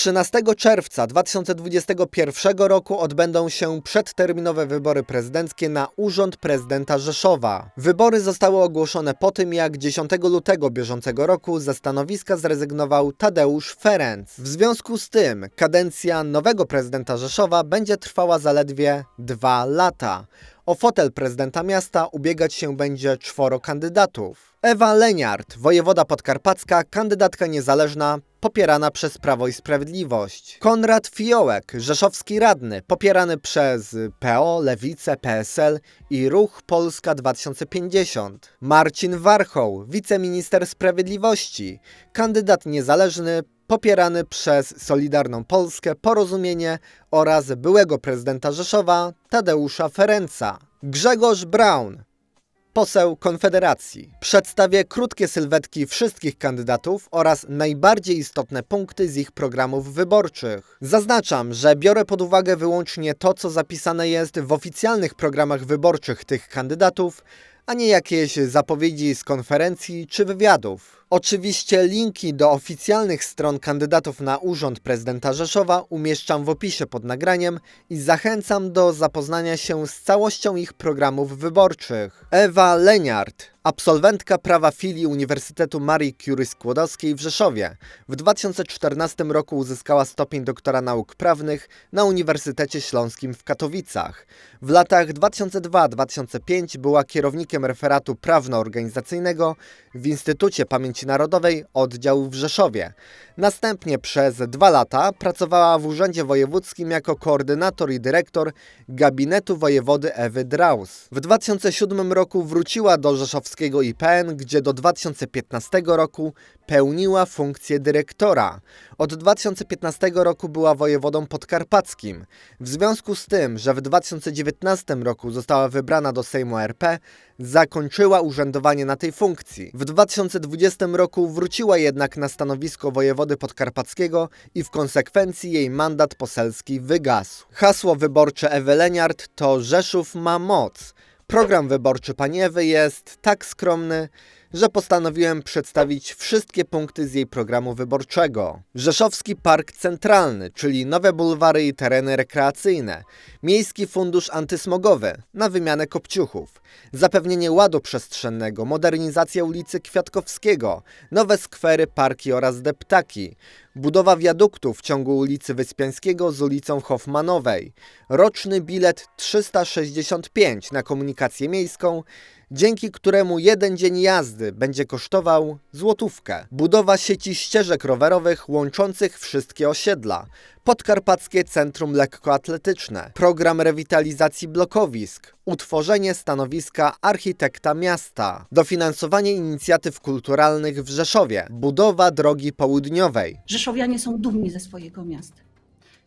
13 czerwca 2021 roku odbędą się przedterminowe wybory prezydenckie na urząd prezydenta Rzeszowa. Wybory zostały ogłoszone po tym, jak 10 lutego bieżącego roku ze stanowiska zrezygnował Tadeusz Ferenc. W związku z tym kadencja nowego prezydenta Rzeszowa będzie trwała zaledwie dwa lata. O fotel prezydenta miasta ubiegać się będzie czworo kandydatów. Ewa Leniart, wojewoda podkarpacka, kandydatka niezależna, popierana przez Prawo i Sprawiedliwość. Konrad Fiołek, rzeszowski radny, popierany przez PO, Lewicę, PSL i Ruch Polska 2050. Marcin Warchoł, wiceminister sprawiedliwości, kandydat niezależny, popierany przez Solidarną Polskę, Porozumienie oraz byłego prezydenta Rzeszowa Tadeusza Ferenca. Grzegorz Braun, poseł Konfederacji. Przedstawię krótkie sylwetki wszystkich kandydatów oraz najbardziej istotne punkty z ich programów wyborczych. Zaznaczam, że biorę pod uwagę wyłącznie to, co zapisane jest w oficjalnych programach wyborczych tych kandydatów, a nie jakieś zapowiedzi z konferencji czy wywiadów. Oczywiście linki do oficjalnych stron kandydatów na urząd prezydenta Rzeszowa umieszczam w opisie pod nagraniem i zachęcam do zapoznania się z całością ich programów wyborczych. Ewa Leniart, absolwentka prawa filii Uniwersytetu Marii Curie Skłodowskiej w Rzeszowie. W 2014 roku uzyskała stopień doktora nauk prawnych na Uniwersytecie Śląskim w Katowicach. W latach 2002-2005 była kierownikiem referatu prawno-organizacyjnego w Instytucie Pamięci Narodowej oddziału w Rzeszowie. Następnie przez dwa lata pracowała w Urzędzie Wojewódzkim jako koordynator i dyrektor gabinetu wojewody Ewy Draus. W 2007 roku wróciła do rzeszowskiego IPN, gdzie do 2015 roku pełniła funkcję dyrektora. Od 2015 roku była wojewodą podkarpackim. W związku z tym, że w 2019 roku została wybrana do Sejmu RP, zakończyła urzędowanie na tej funkcji. W 2020 roku wróciła jednak na stanowisko wojewody podkarpackiego i w konsekwencji jej mandat poselski wygasł. Hasło wyborcze Ewy Leniart to Rzeszów ma moc. Program wyborczy pani Ewy jest tak skromny, że postanowiłem przedstawić wszystkie punkty z jej programu wyborczego. Rzeszowski Park Centralny, czyli nowe bulwary i tereny rekreacyjne, Miejski Fundusz Antysmogowy na wymianę kopciuchów, zapewnienie ładu przestrzennego, modernizacja ulicy Kwiatkowskiego, nowe skwery, parki oraz deptaki, budowa wiaduktu w ciągu ulicy Wyspiańskiego z ulicą Hoffmanowej, roczny bilet 365 na komunikację miejską, dzięki któremu jeden dzień jazdy będzie kosztował złotówkę. Budowa sieci ścieżek rowerowych łączących wszystkie osiedla. Podkarpackie Centrum Lekkoatletyczne, program rewitalizacji blokowisk, utworzenie stanowiska architekta miasta, dofinansowanie inicjatyw kulturalnych w Rzeszowie, budowa drogi południowej. Rzeszowianie są dumni ze swojego miasta.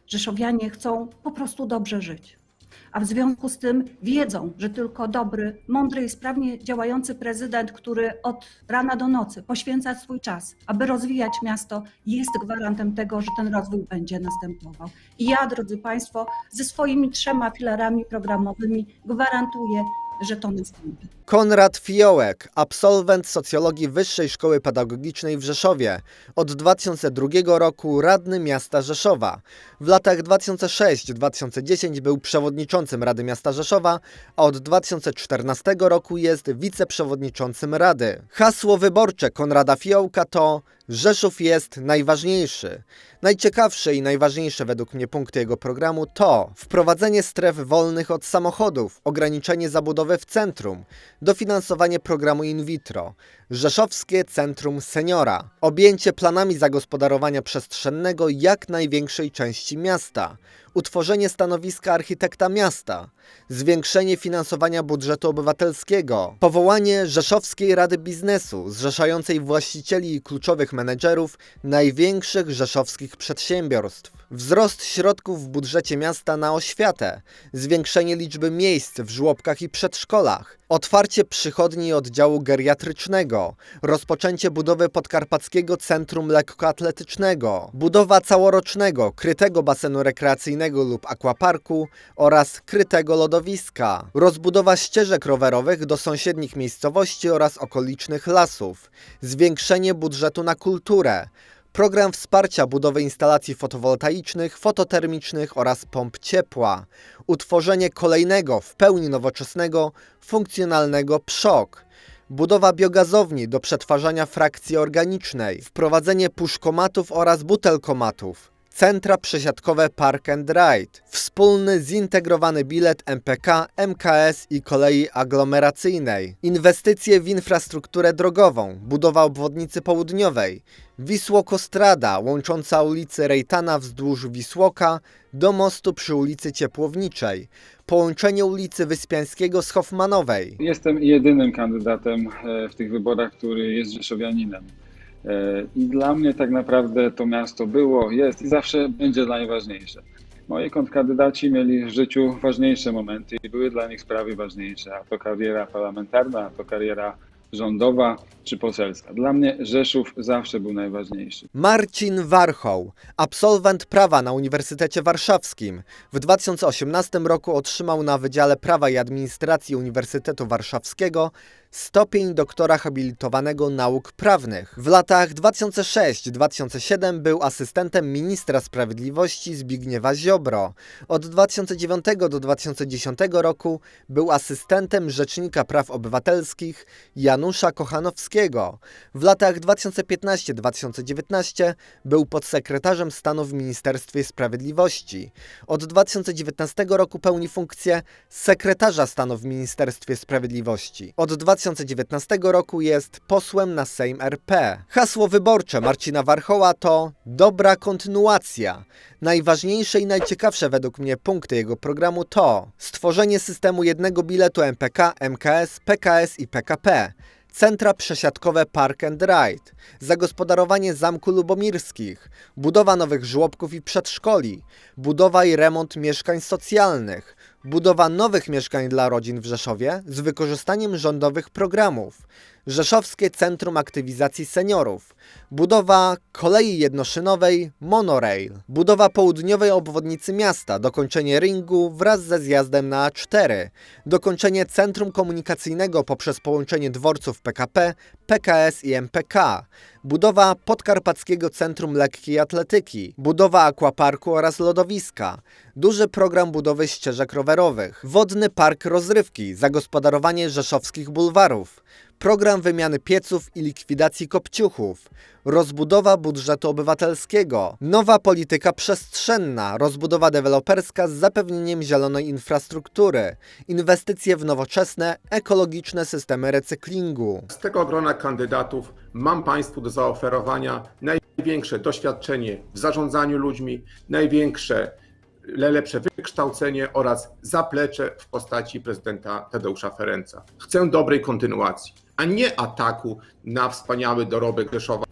Rzeszowianie chcą po prostu dobrze żyć. A w związku z tym wiedzą, że tylko dobry, mądry i sprawnie działający prezydent, który od rana do nocy poświęca swój czas, aby rozwijać miasto, jest gwarantem tego, że ten rozwój będzie następował. I ja, drodzy Państwo, ze swoimi trzema filarami programowymi gwarantuję, że to nastąpi. Konrad Fiołek, absolwent socjologii Wyższej Szkoły Pedagogicznej w Rzeszowie. Od 2002 roku radny miasta Rzeszowa. W latach 2006-2010 był przewodniczącym Rady Miasta Rzeszowa, a od 2014 roku jest wiceprzewodniczącym Rady. Hasło wyborcze Konrada Fiołka to Rzeszów jest najważniejszy. Najciekawsze i najważniejsze według mnie punkty jego programu to wprowadzenie stref wolnych od samochodów, ograniczenie zabudowy w centrum, dofinansowanie programu in vitro, Rzeszowskie Centrum Seniora, objęcie planami zagospodarowania przestrzennego jak największej części miasta, utworzenie stanowiska architekta miasta, zwiększenie finansowania budżetu obywatelskiego, powołanie Rzeszowskiej Rady Biznesu, zrzeszającej właścicieli i kluczowych menedżerów największych rzeszowskich przedsiębiorstw, wzrost środków w budżecie miasta na oświatę, zwiększenie liczby miejsc w żłobkach i przedszkolach, otwarcie przychodni oddziału geriatrycznego, rozpoczęcie budowy podkarpackiego centrum lekkoatletycznego, budowa całorocznego, krytego basenu rekreacyjnego lub aquaparku oraz krytego lodowiska, rozbudowa ścieżek rowerowych do sąsiednich miejscowości oraz okolicznych lasów, zwiększenie budżetu na kulturę, program wsparcia budowy instalacji fotowoltaicznych, fototermicznych oraz pomp ciepła, utworzenie kolejnego w pełni nowoczesnego, funkcjonalnego PSZOK, budowa biogazowni do przetwarzania frakcji organicznej, wprowadzenie puszkomatów oraz butelkomatów, centra przesiadkowe Park and Ride, wspólny zintegrowany bilet MPK, MKS i kolei aglomeracyjnej, inwestycje w infrastrukturę drogową, budowa obwodnicy południowej, Wisłokostrada łącząca ulicę Rejtana wzdłuż Wisłoka do mostu przy ulicy Ciepłowniczej, połączenie ulicy Wyspiańskiego z Hoffmanowej, Jestem jedynym kandydatem e, w tych wyborach, który jest rzeszowianinem. I dla mnie tak naprawdę to miasto było, jest i zawsze będzie najważniejsze. Moi kontrkandydaci mieli w życiu ważniejsze momenty i były dla nich sprawy ważniejsze, a to kariera parlamentarna, a to kariera rządowa czy poselska. Dla mnie Rzeszów zawsze był najważniejszy. Marcin Warchoł, absolwent prawa na Uniwersytecie Warszawskim. W 2018 roku otrzymał na Wydziale Prawa i Administracji Uniwersytetu Warszawskiego stopień doktora habilitowanego nauk prawnych. W latach 2006-2007 był asystentem ministra sprawiedliwości Zbigniewa Ziobro. Od 2009 do 2010 roku był asystentem rzecznika praw obywatelskich Janusza Kochanowskiego. W latach 2015-2019 był podsekretarzem stanu w Ministerstwie Sprawiedliwości. Od 2019 roku pełni funkcję sekretarza stanu w Ministerstwie Sprawiedliwości. Od 2019 roku jest posłem na Sejm RP. Hasło wyborcze Marcina Warchoła to dobra kontynuacja. Najważniejsze i najciekawsze według mnie punkty jego programu to stworzenie systemu jednego biletu MPK, MKS, PKS i PKP. Centra przesiadkowe Park and Ride, zagospodarowanie Zamku Lubomirskich, budowa nowych żłobków i przedszkoli, budowa i remont mieszkań socjalnych, budowa nowych mieszkań dla rodzin w Rzeszowie z wykorzystaniem rządowych programów, Rzeszowskie Centrum Aktywizacji Seniorów, budowa kolei jednoszynowej Monorail, budowa południowej obwodnicy miasta, dokończenie ringu wraz ze zjazdem na A4, dokończenie centrum komunikacyjnego poprzez połączenie dworców PKP, PKS i MPK, budowa podkarpackiego centrum lekkiej atletyki, budowa akwaparku oraz lodowiska, duży program budowy ścieżek rowerowych, wodny park rozrywki, zagospodarowanie rzeszowskich bulwarów, program wymiany pieców i likwidacji kopciuchów, rozbudowa budżetu obywatelskiego, nowa polityka przestrzenna, rozbudowa deweloperska z zapewnieniem zielonej infrastruktury, inwestycje w nowoczesne, ekologiczne systemy recyklingu. Z tego grona kandydatów mam Państwu do zaoferowania największe doświadczenie w zarządzaniu ludźmi, największe, najlepsze wykształcenie oraz zaplecze w postaci prezydenta Tadeusza Ferenca. Chcę dobrej kontynuacji, a nie ataku na wspaniały dorobek Rzeszowa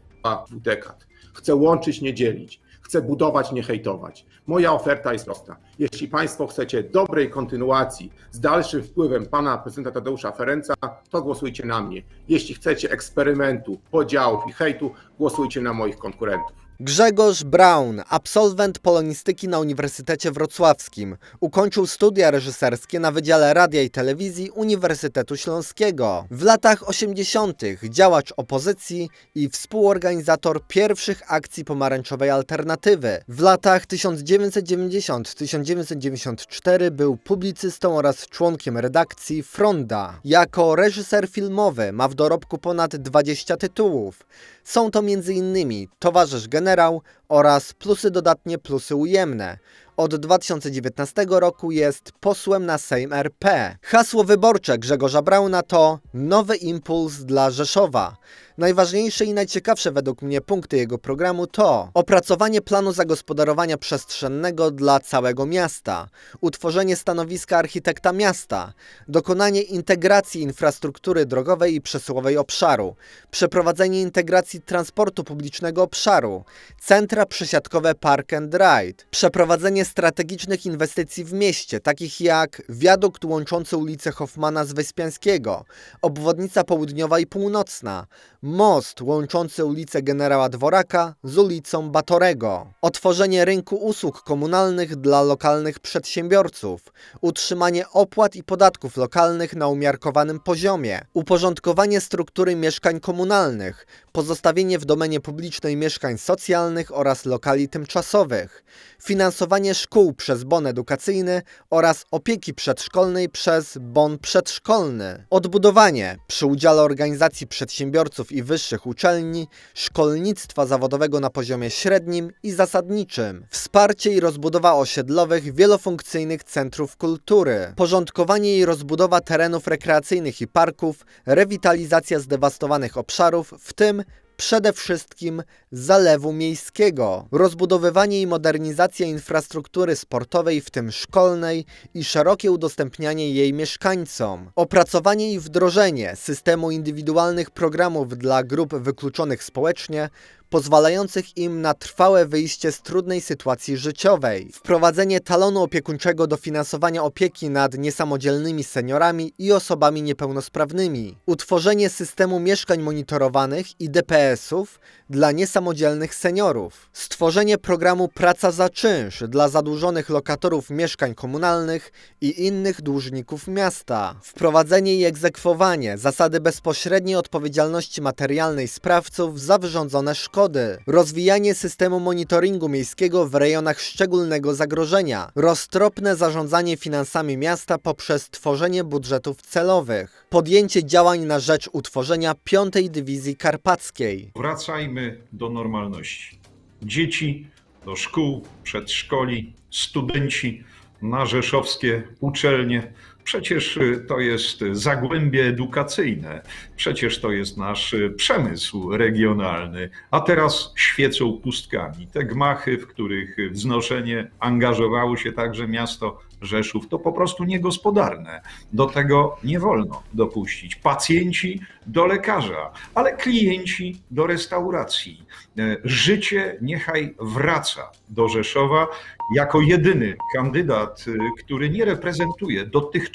dwóch dekad. Chcę łączyć, nie dzielić. Chcę budować, nie hejtować. Moja oferta jest prosta. Jeśli Państwo chcecie dobrej kontynuacji z dalszym wpływem pana prezydenta Tadeusza Ferenca, to głosujcie na mnie. Jeśli chcecie eksperymentu, podziałów i hejtu, głosujcie na moich konkurentów. Grzegorz Braun, absolwent polonistyki na Uniwersytecie Wrocławskim. Ukończył studia reżyserskie na Wydziale Radia i Telewizji Uniwersytetu Śląskiego. W latach 80. działacz opozycji i współorganizator pierwszych akcji pomarańczowej alternatywy. W latach 1990-1994 był publicystą oraz członkiem redakcji Fronda. Jako reżyser filmowy ma w dorobku ponad 20 tytułów. Są to m.in. Towarzysz Generał oraz Plusy dodatnie, plusy ujemne. Od 2019 roku jest posłem na Sejm RP. Hasło wyborcze Grzegorza Brauna to Nowy impuls dla Rzeszowa. Najważniejsze i najciekawsze według mnie punkty jego programu to opracowanie planu zagospodarowania przestrzennego dla całego miasta, utworzenie stanowiska architekta miasta, dokonanie integracji infrastruktury drogowej i przesyłowej obszaru, przeprowadzenie integracji transportu publicznego obszaru, centra przesiadkowe Park and Ride, przeprowadzenie Strategicznych inwestycji w mieście, takich jak wiadukt łączący ulicę Hoffmana z Wyspiańskiego, obwodnica południowa i północna, most łączący ulicę Generała Dworaka z ulicą Batorego, otworzenie rynku usług komunalnych dla lokalnych przedsiębiorców, utrzymanie opłat i podatków lokalnych na umiarkowanym poziomie, uporządkowanie struktury mieszkań komunalnych, pozostawienie w domenie publicznej mieszkań socjalnych oraz lokali tymczasowych, finansowanie szkół przez bon edukacyjny oraz opieki przedszkolnej przez bon przedszkolny, odbudowanie przy udziale organizacji przedsiębiorców i wyższych uczelni szkolnictwa zawodowego na poziomie średnim i zasadniczym, wsparcie i rozbudowa osiedlowych wielofunkcyjnych centrów kultury, porządkowanie i rozbudowa terenów rekreacyjnych i parków, rewitalizacja zdewastowanych obszarów, w tym przede wszystkim zalewu miejskiego, rozbudowywanie i modernizacja infrastruktury sportowej, w tym szkolnej, i szerokie udostępnianie jej mieszkańcom, opracowanie i wdrożenie systemu indywidualnych programów dla grup wykluczonych społecznie, pozwalających im na trwałe wyjście z trudnej sytuacji życiowej, wprowadzenie talonu opiekuńczego do finansowania opieki nad niesamodzielnymi seniorami i osobami niepełnosprawnymi, utworzenie systemu mieszkań monitorowanych i DPS-ów dla niesamodzielnych seniorów, stworzenie programu Praca za czynsz dla zadłużonych lokatorów mieszkań komunalnych i innych dłużników miasta, wprowadzenie i egzekwowanie zasady bezpośredniej odpowiedzialności materialnej sprawców za wyrządzone szkody, rozwijanie systemu monitoringu miejskiego w rejonach szczególnego zagrożenia, roztropne zarządzanie finansami miasta poprzez tworzenie budżetów celowych, podjęcie działań na rzecz utworzenia piątej Dywizji Karpackiej, Wracajmy do normalności. Dzieci do szkół, przedszkoli, studenci na rzeszowskie uczelnie. Przecież y, to jest zagłębie edukacyjne, przecież to jest nasz y, przemysł regionalny, a teraz świecą pustkami. Te gmachy, w których wznoszenie angażowało się także miasto Rzeszów, to po prostu niegospodarne. Do tego nie wolno dopuścić. Pacjenci do lekarza, ale klienci do restauracji. E, Życie niechaj wraca do Rzeszowa jako jedyny kandydat, y, który nie reprezentuje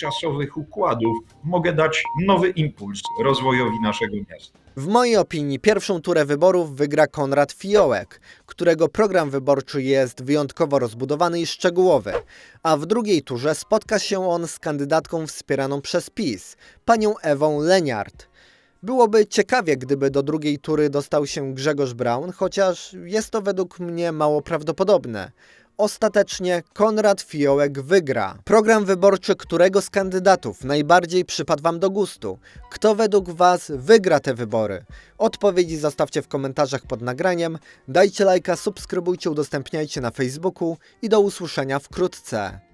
dotychczasowych układów, mogę dać nowy impuls rozwojowi naszego miasta. W mojej opinii pierwszą turę wyborów wygra Konrad Fiołek, którego program wyborczy jest wyjątkowo rozbudowany i szczegółowy, a w drugiej turze spotka się on z kandydatką wspieraną przez PiS, panią Ewą Leniart. Byłoby ciekawie, gdyby do drugiej tury dostał się Grzegorz Braun, chociaż jest to według mnie mało prawdopodobne. Ostatecznie Konrad Fiołek wygra. Program wyborczy którego z kandydatów najbardziej przypadł Wam do gustu? Kto według Was wygra te wybory? Odpowiedzi zostawcie w komentarzach pod nagraniem. Dajcie lajka, subskrybujcie, udostępniajcie na Facebooku i do usłyszenia wkrótce.